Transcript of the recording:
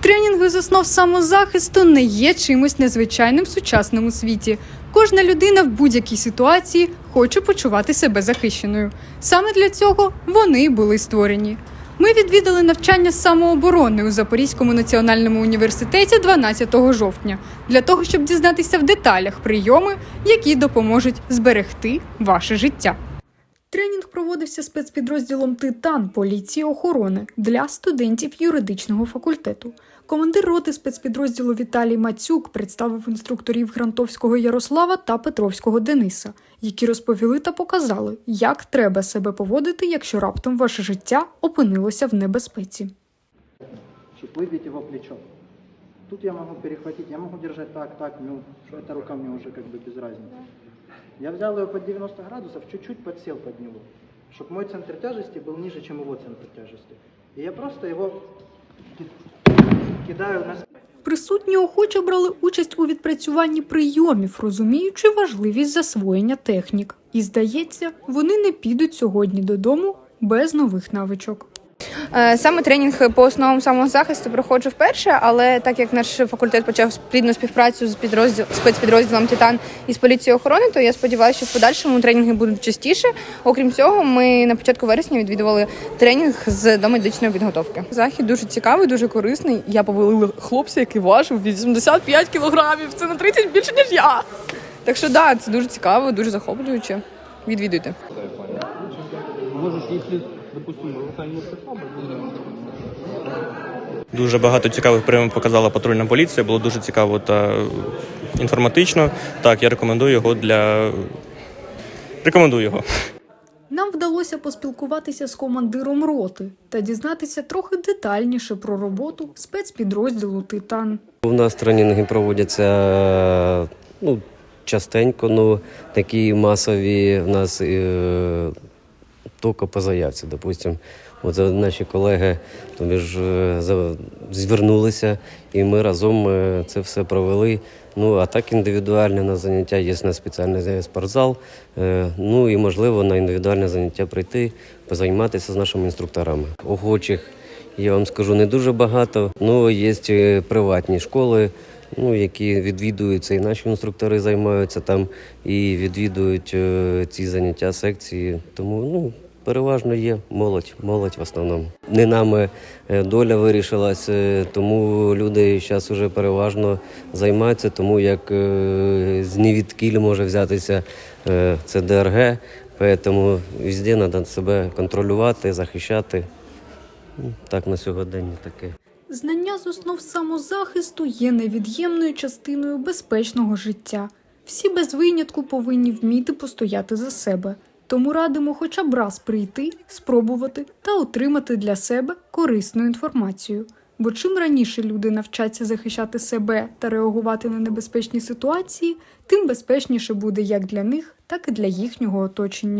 Тренінги з основ самозахисту не є чимось незвичайним в сучасному світі. Кожна людина в будь-якій ситуації хоче почувати себе захищеною. Саме для цього вони були створені. Ми відвідали навчання самооборони у Запорізькому національному університеті 12 жовтня для того, щоб дізнатися в деталях прийоми, які допоможуть зберегти ваше життя. Тренінг проводився спецпідрозділом Титан поліції охорони для студентів юридичного факультету. Командир роти спецпідрозділу Віталій Мацюк представив інструкторів Грантовського Ярослава та Петровського Дениса, які розповіли та показали, як треба себе поводити, якщо раптом ваше життя опинилося в небезпеці. Значит, выбить его плечо. Тут я могу перехватить, я могу держать так, так, ну, что эта рука мне уже как бы без разницы. Я взял ее под 90 градусов, чуть-чуть подсел под него, чтобы мой центр тяжести был ниже, чем его центр тяжести. И я просто его ки- кидаю на Присутні охоче брали участь у відпрацюванні прийомів, розуміючи важливість засвоєння технік. І здається, вони не підуть сьогодні додому без нових навичок. Е, Саме тренінг по основам самозахисту проходжу вперше, але так як наш факультет почав плідну співпрацю з підрозділ спецпідрозділом Титан і з поліцією охорони, то я сподіваюся, що в подальшому тренінги будуть частіше. Окрім цього, ми на початку вересня відвідували тренінг з домедичної підготовки. Захід дуже цікавий, дуже корисний. Я повалила хлопця, який важив 85 кілограмів. Це на 30 більше, ніж я. Так що да, це дуже цікаво, дуже захоплююче. Відвідуйте. Дуже багато цікавих прийомів показала патрульна поліція. Було дуже цікаво та інформатично. Так, я рекомендую його для рекомендую його. Нам вдалося поспілкуватися з командиром роти та дізнатися трохи детальніше про роботу спецпідрозділу Титан. У нас тренінги проводяться ну, частенько, ну такі масові в нас е, тільки по заявці. Допустим, от наші колеги тобі ж е, звернулися, і ми разом е, це все провели. Ну а так індивідуальне на заняття є на спеціальний спортзал. е, Ну і можливо на індивідуальне заняття прийти, позайматися з нашими інструкторами. Охочих я вам скажу не дуже багато. Ну є приватні школи, ну які відвідуються, і наші інструктори займаються там і відвідують е, ці заняття, секції. Тому ну. Переважно є молодь, молодь в основному. Не нами е, доля вирішилась, е, тому люди зараз вже переважно займаються, тому як е, з може взятися це ДРГ, тому везде треба себе контролювати, захищати. Ну, Так на сьогодення таке. Знання з основ самозахисту є невід'ємною частиною безпечного життя. Всі без винятку повинні вміти постояти за себе. Тому радимо хоча б раз прийти, спробувати та отримати для себе корисну інформацію. Бо чим раніше люди навчаться захищати себе та реагувати на небезпечні ситуації, тим безпечніше буде як для них, так і для їхнього оточення.